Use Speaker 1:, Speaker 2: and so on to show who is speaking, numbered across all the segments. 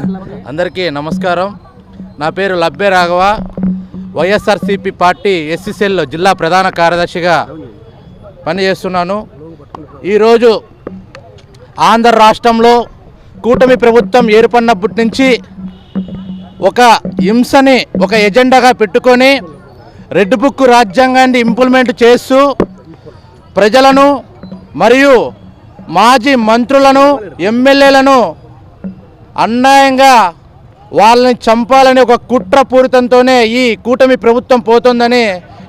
Speaker 1: అందరికీ నమస్కారం. నా పేరు Labbe Raghava. YSRCP party SCCL జిల్లా ప్రధాన కార్యదర్శిగా పనిచేస్తున్నాను. ఈరోజు ఆంధ్ర రాష్ట్రంలో కూటమి ప్రభుత్వం ఏర్పడినప్పటి నుంచి ఒక హింసని ఒక ఎజెండాగా పెట్టుకొని రెడ్ బుక్ రాజ్యాంగాన్ని ఇంప్లిమెంట్ చేస్తూ ప్రజలను మరియు మాజీ మంత్రులను ఎమ్మెల్యేలను అన్యాయంగా వాళ్ళని చంపాలని ఒక కుట్రపూరితంతోనే ఈ కూటమి ప్రభుత్వం పోతుందని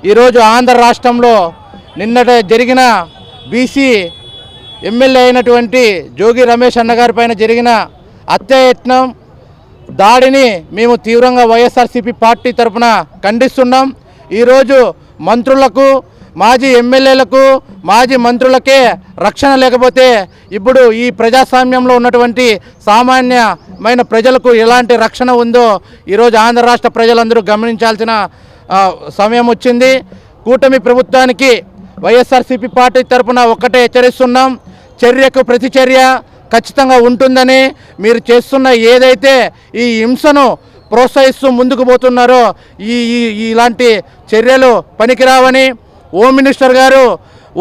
Speaker 1: ఈరోజు ఆంధ్ర రాష్ట్రంలో నిన్నట జరిగిన బీసీ ఎమ్మెల్యే అయినటువంటి జోగి రమేష్ అన్నగారి పైన జరిగిన హత్యాయత్నం దాడిని మేము తీవ్రంగా వైఎస్ఆర్సీపీ పార్టీ తరఫున ఖండిస్తున్నాం. ఈరోజు మంత్రులకు మాజీ ఎమ్మెల్యేలకు మాజీ మంత్రులకే రక్షణ లేకపోతే ఇప్పుడు ఈ ప్రజాస్వామ్యంలో ఉన్నటువంటి సామాన్యమైన ప్రజలకు ఎలాంటి రక్షణ ఉందో ఈరోజు ఆంధ్ర రాష్ట్ర ప్రజలందరూ గమనించాల్సిన సమయం వచ్చింది. కూటమి ప్రభుత్వానికి వైఎస్ఆర్సీపీ పార్టీ తరఫున ఒక్కటే హెచ్చరిస్తున్నాం. చర్యకు ప్రతిచర్య ఖచ్చితంగా ఉంటుందని మీరు చేస్తున్న ఏదైతే ఈ హింసను ప్రోత్సహిస్తూ ముందుకు పోతున్నారో ఈ- ఇలాంటి చర్యలు పనికిరావని హోమ్ మినిస్టర్ గారు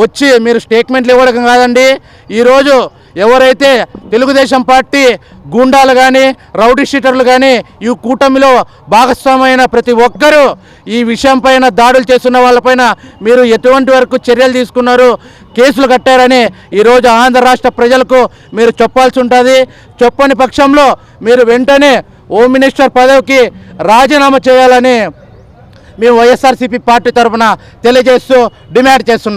Speaker 1: వచ్చి మీరు స్టేట్మెంట్లు ఇవ్వడం కాదండి. ఈరోజు ఎవరైతే తెలుగుదేశం పార్టీ గూండాలు కానీ రౌడీ షీటర్లు కానీ ఈ కూటమిలో భాగస్వామైన ప్రతి ఒక్కరూ ఈ విషయం పైన దాడులు చేస్తున్న వాళ్ళపైన మీరు ఎటువంటి వరకు చర్యలు తీసుకున్నారు కేసులు కట్టారని ఈరోజు ఆంధ్ర రాష్ట్ర ప్రజలకు మీరు చెప్పాల్సి ఉంటుంది. చెప్పని పక్షంలో మీరు వెంటనే హోమ్ మినిస్టర్ పదవికి రాజీనామా చేయాలని మేము వైఎస్ఆర్సీపీ పార్టీ తరఫున తెలియజేస్తూ డిమాండ్ చేస్తున్నాం.